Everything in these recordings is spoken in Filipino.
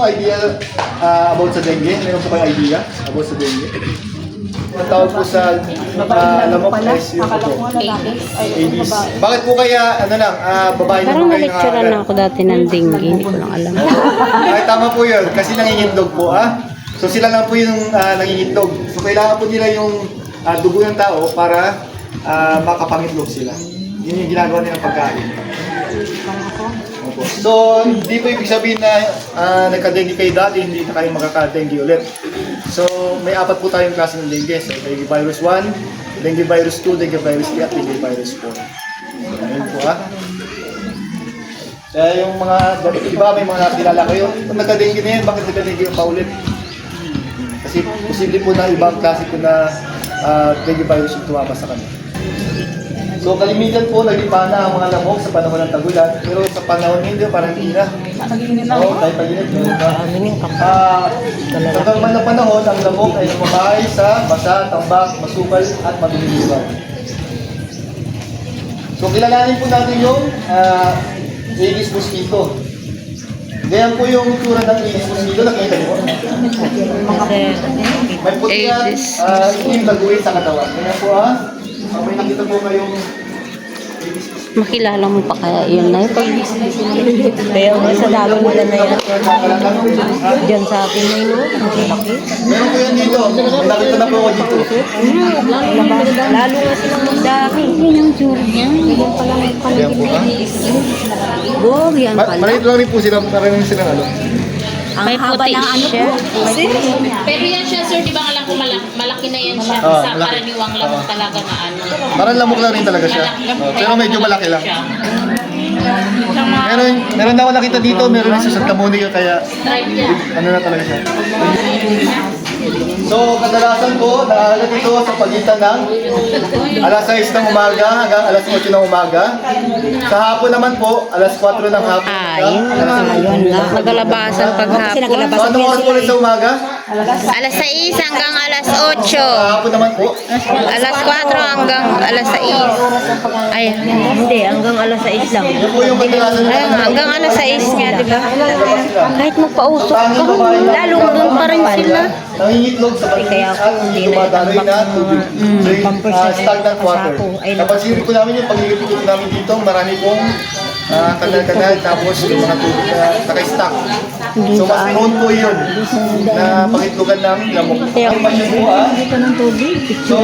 bang idea ah, about sa dengue? Meron po kayong idea about sa dengue? Ang tawag po sa uh, lamok is yung. Ay, Aedes. Bakit po kaya, ano lang, ah, babae Parang naman kayo na-lecturean na ako dati ng dengue. Hindi ko lang alam. Ay, tama po yun. Kasi nangingindog po, ah. So sila lang po yung uh, nangingindog. So kailangan po nila yung ah, dugo ng tao para ah, makapangitlog sila. Yun yung ginagawa nilang pagkain. So, hindi po ibig sabihin na ah, nagka-dengue kayo dati, hindi na kayo magkaka-dengue ulit. So, may apat po tayong klase ng dengue. So, dengue virus 1, dengue virus 2, dengue virus 3, at dengue virus 4. So, ayun po ah. Kaya yung mga, di ba may mga nakilala kayo, kung nagka-dengue na yan, bakit nagka-dengue pa ulit? Kasi posible po na ibang klase po na ah, dengue virus yung tumama sa kanila. So kalimitan po naglipa na ang mga lamok sa panahon ng tagulan, pero sa panahon hindi, parang hindi na. Naging na Oo, kahit paginit. pa. Ah, sa kalman ng panahon, ang lamok ay lumabahay sa basa, tambak, masukal, at lugar. So kilalanin po natin yung uh, Aedes mosquito. Ganyan po yung tura ng Aedes mosquito, nakita niyo po? May puti yan, uh, yung taguin sa katawan. Ganyan po ah, Ah, may nakita po kayong. Makilala mo pa kaya yun na yun? Pag Kaya nga sa dami nila na yan. Diyan sa atin na yun. Ang. Meron po yan dito. Nakita na po ako dito. Lalo nga silang magdami. Yun yung tsura niya. Yan pala may Ayan po ah. Oh, yan pala. Maliit lang rin po sila, maraming silang ano. Ang May haba puti ng ano siya. po. Pero yan siya, sir, di ba alam ko malaki, malaki na yan siya Ah, sa malaki. karaniwang lamok talaga na ano. Parang lamok lang rin talaga siya. Oh, pero medyo malaki lang. Siya. Meron, meron na ako nakita dito, meron rin sa Santa Monica, kaya Stripe niya. ano na talaga siya. So, kadalasan po, naalat ito sa pagitan ng alas 6 ng umaga hanggang alas 8 ng umaga. Sa hapon naman po, alas 4 ng hapon. Ay, hanggang alas 10 ng umaga. Nagalabasan paghapon. So, anong oras po rin sa umaga? Alas 6 hanggang alas Sa 8. hapon naman po. Alas 4 hanggang alas 6. Ay, Hindi, hanggang alas 6 lang. Ay hanggang alas 6 nga, di ba? Kahit magpausok ka, lalong doon pa rin sila. Nangingitlog sa paligid Kaya at hindi na na tubig. So, yung Pampers na din. stagnant water. Sako. Ay, Napansin ko namin yung pag-iikot ko namin dito, marami pong ah, kanal-kanal tapos yung mga tubig na naka-stack. So, mas prone po yun na pangitlogan ng lamok. Ang pasyon po ah. Ng tubig. So,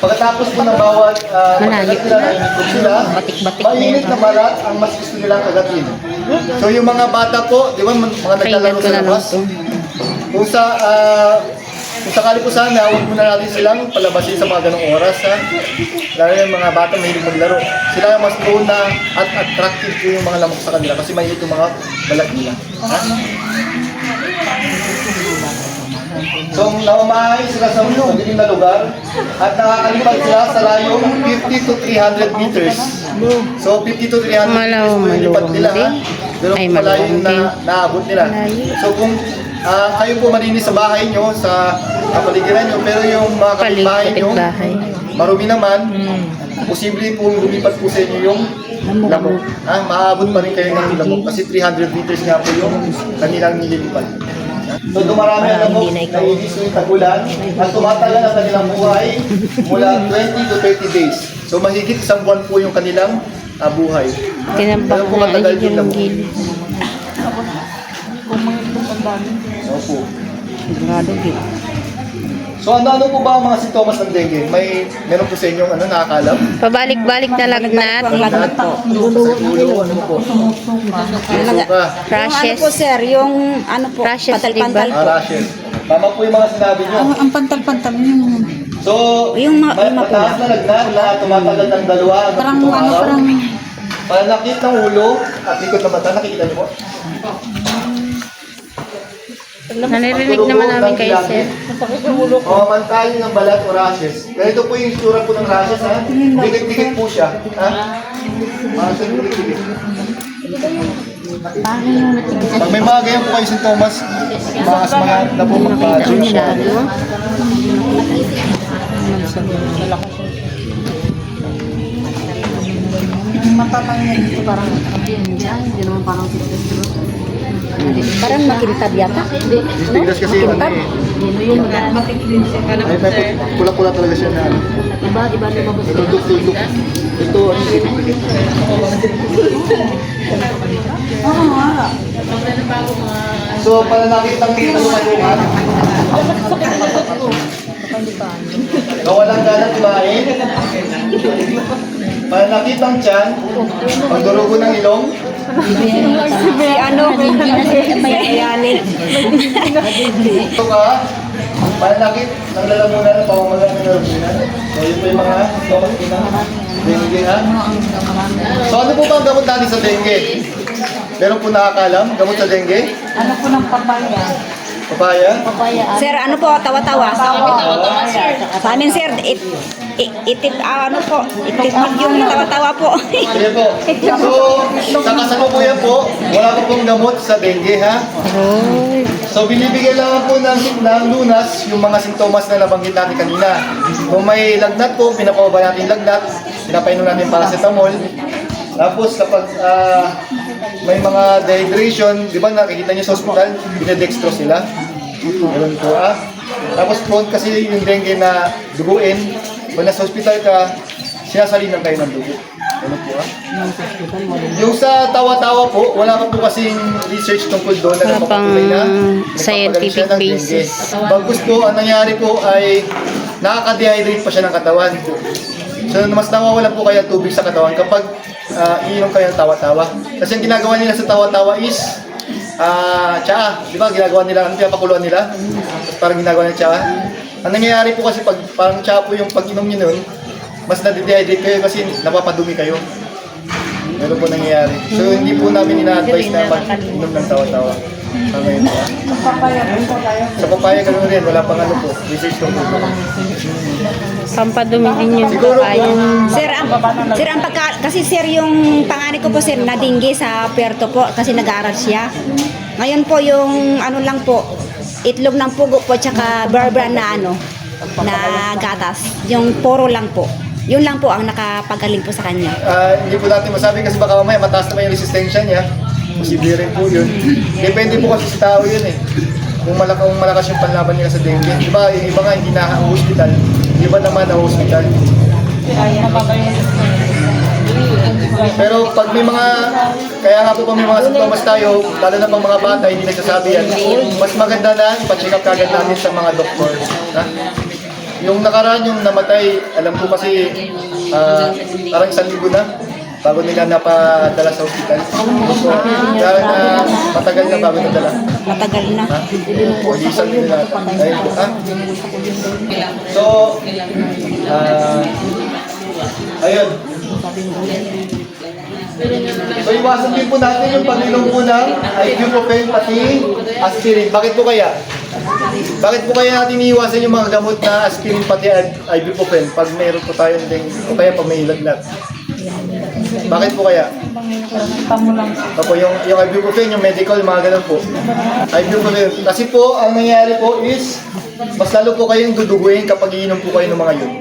pagkatapos po ng bawat uh, sila, nangingitlog sila, Batik-batik na mainit na balat ang mas gusto nilang kagatin. So, yung mga bata po, di ba, mga naglalaro sa labas, kung sa ah, kung sakali po sana, huwag muna natin silang palabasin sa mga ganong oras. Ha? Lalo yung mga bata mahilig maglaro. Sila mas prone na at attractive po yung mga lamok sa kanila kasi may yung mga balat nila. Ha? So, namamahay sila sa madilim na lugar at nakakalipat sila sa layong 50 to 300 meters. So, 50 to 300 meters po yung lipat nila. Ha? Pero Ay, maluwang na naabot nila. So, kung ah, kayo po malinis sa bahay nyo, sa kapaligiran nyo, pero yung mga kapitbahay nyo, bahay. marumi naman, posible po lumipat po sa inyo yung lamok. Ha? Maabot pa rin kayo ng lamok kasi 300 meters nga po yung kanilang nililipat. So dumarami ang lamok na ibis yung tagulan at tumatagal ang kanilang buhay mula 20 to 30 days. So mahigit isang buwan po yung kanilang ah, buhay. Kung na matagal yung lamok. gilid. Opo. Sigurado dito. So ano, ano po ba ang mga sintomas ng dengue? May meron po sa inyong ano, nakakalam? Pabalik-balik na lagnat. Lagnat po. Sa ulo, ano po? Suka. Rashes. Ano po sir, yung ano po, Rashes, patal-pantal Ah, po. rashes. Tama po yung mga sinabi nyo. Ang pantal-pantal yung So, Yung ma- may yung mataas na lagnat na tumatagal ng dalawa parang ano, parang Panakit ng ulo at likod ng mata. Nakikita niyo po? Nanirinig naman namin kay Sir. Mamamantayin ng balat o rashes. Ganito po yung itsura po ng rashes, ha? Dikit-dikit po siya. Ha? Mga sir, dikit-dikit. Pag may mga ganyan po kayo sintomas, mas mga na po magpa-check siya. mata lang yan dito parang hindi naman parang Parang makintab yata. Tiglas kasi yung ano eh. Ay, may pula-pula talaga siya na ano. Iba, iba na ba Tuldok-tuldok. Ito, ano yung pipigil. So, para nakita ng ano kayo ha? Nawalang ganang kumain. Para nakita ang tiyan, pagdurugo ng ilong, Si ano, may ayanin. ito ka, pananakit ng lalamunan ng pamamalang ng lalamunan. So, yun po yung mga stomach ina. Dengue ha. So, ano po ba ang gamot natin sa dengue? Meron po nakakalam, gamot sa dengue? Ano po ng papaya? Papaya? Sir, ano po, tawa-tawa? Tawa-tawa, sir. Sa amin, sir, it, it, itip, ah, ano po, itipag yung tawa-tawa po. Sige po. So, sa kasalukuyan po, wala po pong gamot sa dengue ha. So, binibigyan lang po ng, ng lunas yung mga sintomas na nabanggit natin kanina. Kung may lagnat po, pinapababa natin yung lagnat, pinapainom natin paracetamol. Tapos kapag ah, may mga dehydration, di ba nakikita niyo sa hospital, binedextrose sila. Ganun po ah. Tapos prone kasi yung dengue na duguin. Pag nasa hospital ka, sinasalinan kayo ng dugo. Ganun po ah. Yung sa tawa-tawa po, wala pa po kasing research tungkol doon na Wala pang na nagpapagaling scientific siya ng dengue. basis. Bagkus po, ang nangyari po ay nakaka-dehydrate pa siya ng katawan. So, mas nawawalan po kaya tubig sa katawan kapag uh, iinom kayo ng tawa-tawa. Kasi ang ginagawa nila sa tawa-tawa is ah tsaa. Di ba? Ginagawa nila, ano pinapakuluan nila? Parang ginagawa nila tsaa. Ang nangyayari po kasi pag parang tsaa po yung pag-inom nyo nun, mas nade-dehydrate kayo kasi napapadumi kayo. Meron po nangyayari. So, hindi po namin ina-advise na mag-inom ng tawa-tawa. Tama yun po. Sa papaya gano'n rin, wala pang ano po, research ko po. Pampadumi din yung Siguro papaya. kung Sir, ang, sir, ang pagka, kasi sir, yung panganay ko po, sir, nadinggi sa Puerto po, kasi nag-aaral siya. Ngayon po, yung ano lang po, itlog ng pugo po, tsaka barbara na ano, na gatas. Yung poro lang po. Yun lang po ang nakapagaling po sa kanya. Ah, hindi po natin masabi kasi baka mamaya mataas naman yung resistensya niya. Posible rin po yun. Depende po kasi sa tao yun eh. Kung malakas, kung malakas yung panlaban nila sa dengue. Di ba, yung iba nga hindi na hospital. Yung iba naman na hospital. Pero pag may mga, kaya nga po pag may mga sintomas tayo, lalo na pang mga bata, hindi nagsasabi yan, mas maganda na pa-check up kagad natin sa mga doktor. Ha? Yung nakaraan yung namatay, alam ko kasi ah, parang isang libo na bago nila napadala sa ospital. So, dahil na matagal na bago nadala. Matagal na. Ha? O, isang libo na. Po, ha? So, ah, ayun. So, iwasan din po natin yung pag-inom po ng ibuprofen pati aspirin. Bakit po kaya? Bakit po kaya natin iiwasan yung mga gamot na aspirin pati ibuprofen pag mayroon po tayong dengue o kaya pag may lagnat? Bakit po kaya? Opo, yung, yung ibuprofen, yung medical, yung mga ganun po. Ibuprofen. Kasi po, ang nangyayari po is, mas lalo po kayong duduguin kapag iinom po kayo ng mga yun.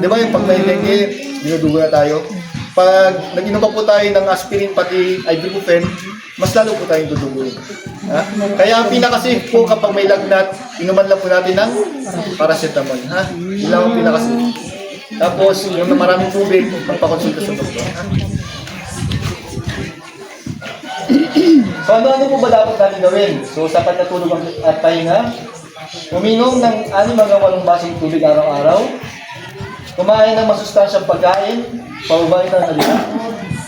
Di ba yung pag may dengue, dinudugo na tayo. Pag nag-inom pa po tayo ng aspirin pati ibuprofen, mas lalo po tayong duduguin. Ha? Kaya ang pinaka-safe po kapag may lagnat, inuman lang po natin ng paracetamol. Ha? Yun lang ang pinaka-safe. Tapos, yung maraming tubig, magpakonsulta sa doktor. So ano-ano po ba dapat natin gawin? So sapat na tulog at pahinga, uminom ng 6 hanggang 8 basong tubig araw-araw, kumain ng masustansyang pagkain, paubahin ng halika.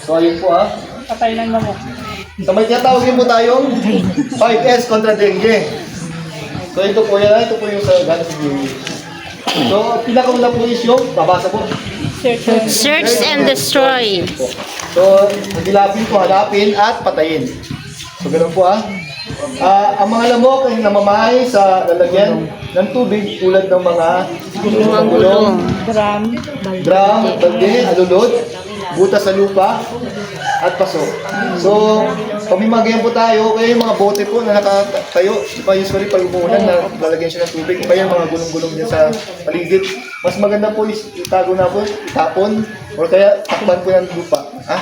So ayun po ah. Patay lang mo. So may tinatawag din po tayong 5S kontra dengue. So ito po yan, ito po yung sa gano'n sa dengue. So pinakauna po is yung babasa po. Search and destroy. So, nagilapin po, hanapin at patayin. So, ganun po ah. Ah, ang mga lamok ay namamahay sa lalagyan ng tubig tulad ng mga gulong. Drum. drum, balde, alulod, butas sa lupa, at paso. So, ganyan po tayo, kaya yung mga bote po na nakatayo, di ba usually pag umuulan na lalagyan siya ng tubig, kaya mga gulong-gulong dyan sa paligid, mas maganda po is itago na po, itapon, or kaya takpan po ng lupa. Ha?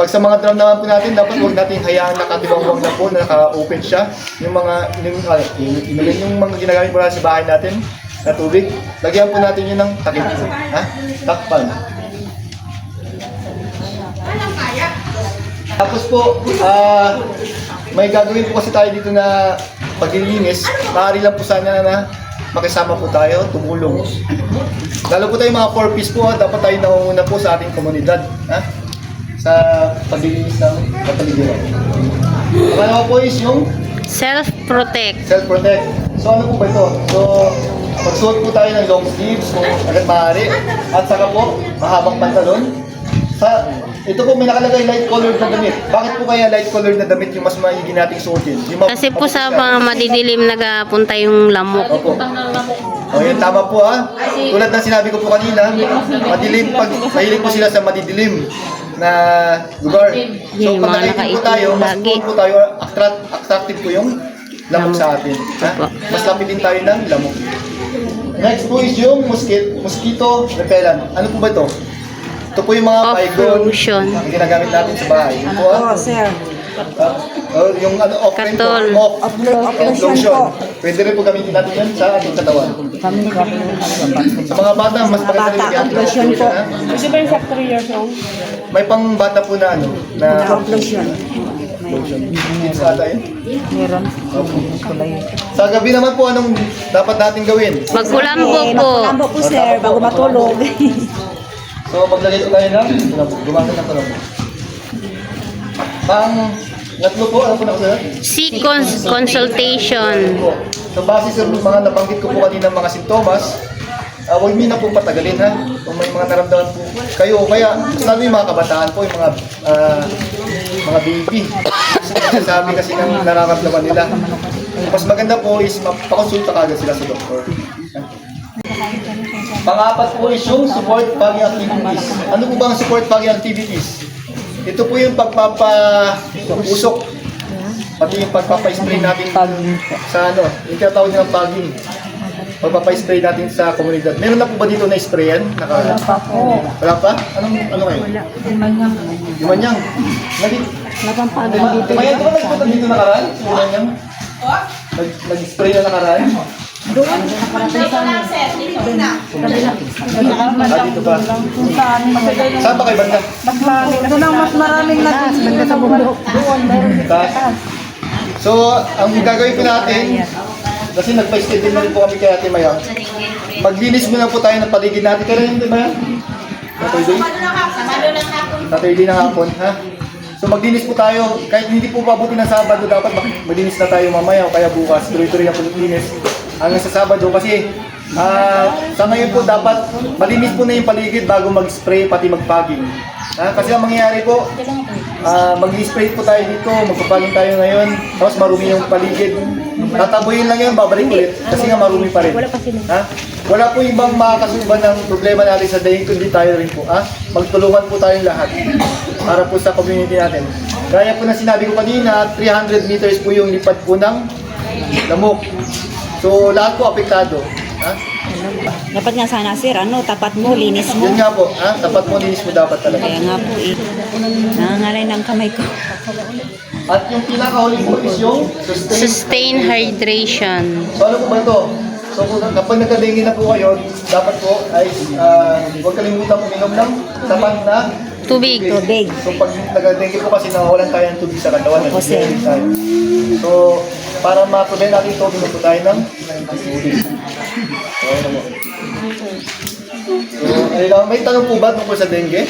Pag sa mga drum naman po natin, dapat huwag natin hayaan nakatibangwang na po, na naka-open siya. Yung mga, yung, uh, yung, yung mga ginagamit po natin sa bahay natin na tubig, lagyan po natin yun ng takip. Ha? Takpan. Tapos po, ah, may gagawin po kasi tayo dito na paglilinis. Maaari lang po sana na makisama po tayo, tumulong. Lalo po tayo mga 4 piece po, ha, dapat tayo nangunguna po sa ating komunidad. Ha? Sa paglilinis ng kapaligiran. Pangalawa po is yung Self-protect. self-protect. So ano po ba ito? So, magsuot po tayo ng long sleeves kung agad maaari. At saka po, mahabang pantalon. Sa, ito po may nakalagay light colored na damit. Bakit po kaya light colored na damit yung mas maigi nating suotin? Yung ma- Kasi po sa mga madidilim nagapunta yung lamok. Opo. O yun, tama po ha. Tulad ng sinabi ko po kanina, madilim, pag mahilig po sila sa madidilim na lugar. So Yung pag mga nakaitim po tayo, mas lagi. cool po tayo, attract, attractive po yung lamok sa atin. Ha? Mas lapitin tayo ng lamok. Next po is yung mosquito, mosquito repellent. Ano po ba ito? Ito po yung mga baygon Off-lotion. na ginagamit natin sa bahay. Yun po Oh, ha. sir. Ah, oh, yung ano, off po, Katol. off. Pwede rin po gamitin natin yan sa ating katawan. Sa mga bata, mas Mga maganda bata, rin yung off-lotion po. ha? Pwede ba yung sa 3 years old? May pang bata po na ano, na lotion. Ata yun. Meron. Sa gabi naman po, anong dapat natin gawin? Magkulambo Eh, po. magkulambo po, sir, bago matulog. So, maglagay ko tayo ng gumamit ng kolombo. Pang ano? Seek cons- consultation. So base sa mga nabanggit ko po kanina mga sintomas, uh, huwag niyo na po patagalin ha. Kung may mga naramdaman po kayo, kaya yung mga kabataan po, yung mga ah, mga baby. Sabi kasi ng nararamdaman nila. Mas maganda po is mapakonsulta kagad sila sa doktor. Pangapat po is yung support pagi activities. Ano po ba ang support pagi activities? Ito po yung pagpapa-usok Pati yung pagpapa-spray natin sa ano, yung tinatawag nilang paging. Pagpapa-spray natin sa komunidad. Meron na po ba dito na sprayan? Naka, Wala pa? Anong, ano kayo? Lumanyang. Naging, Napampagod dito. Maya, di ba nagpunta dito nakaraan? Lumanyang? Nag, nag-spray na nakaraan? Dito lang, sir. Dito na. Dito pa. Kung saan, magagay na. Saan ba kayo banda? Mas maraming. Ito lang mas maraming nag sa bundok. Doon, meron dito. Taas. So, ang gagawin po natin, kasi nagpa-stay din na rin po kami kay Ate Maya. Maglinis muna po tayo ng paligid natin. Kailan yun, Maya? Saturday? Samado ng hapon. Saturday na hapon, ha? So maglinis po tayo, kahit hindi po pabuti ng Sabado, dapat mag- maglinis na tayo mamaya o kaya bukas, tuloy-tuloy na po maglinis hanggang sa Sabado kasi ah sa ngayon po dapat malinis po na yung paligid bago mag-spray pati mag-fogging. Ha? Kasi ang mangyayari po, ah mag-spray po tayo dito, magpapaging tayo ngayon, tapos marumi yung paligid. Tataboyin lang yun, babalik ulit kasi nga marumi pa rin. Ha? Wala po ibang makakasuban ng problema natin sa daing kundi tayo rin po. Ha? Magtulungan po tayong lahat para po sa community natin. Kaya po na sinabi ko kanina, 300 meters po yung lipad po ng lamok. So lahat po apektado. Ha? Dapat nga sana, sir, ano, tapat mo, linis mo. Yun nga po, ha? dapat mo linis mo dapat talaga. Kaya nga po eh. Nangangalay ng kamay ko. At yung pinakahuli po is yung sustain. Sustain hydration. So ano po ba ito? So kung kapag nagka-dengue na po kayo, dapat po ay ah, huwag kalimutan uminom ng sapat na Tubig. Tubig. So pag nagka-dengue po kasi nawawalan tayo ng tubig sa katawan, Opo, sir. tayo. So para ma-prevent natin ito, binuto tayo ng tubig. So mo. So, ayun lang. may tanong po ba tungkol sa dengue?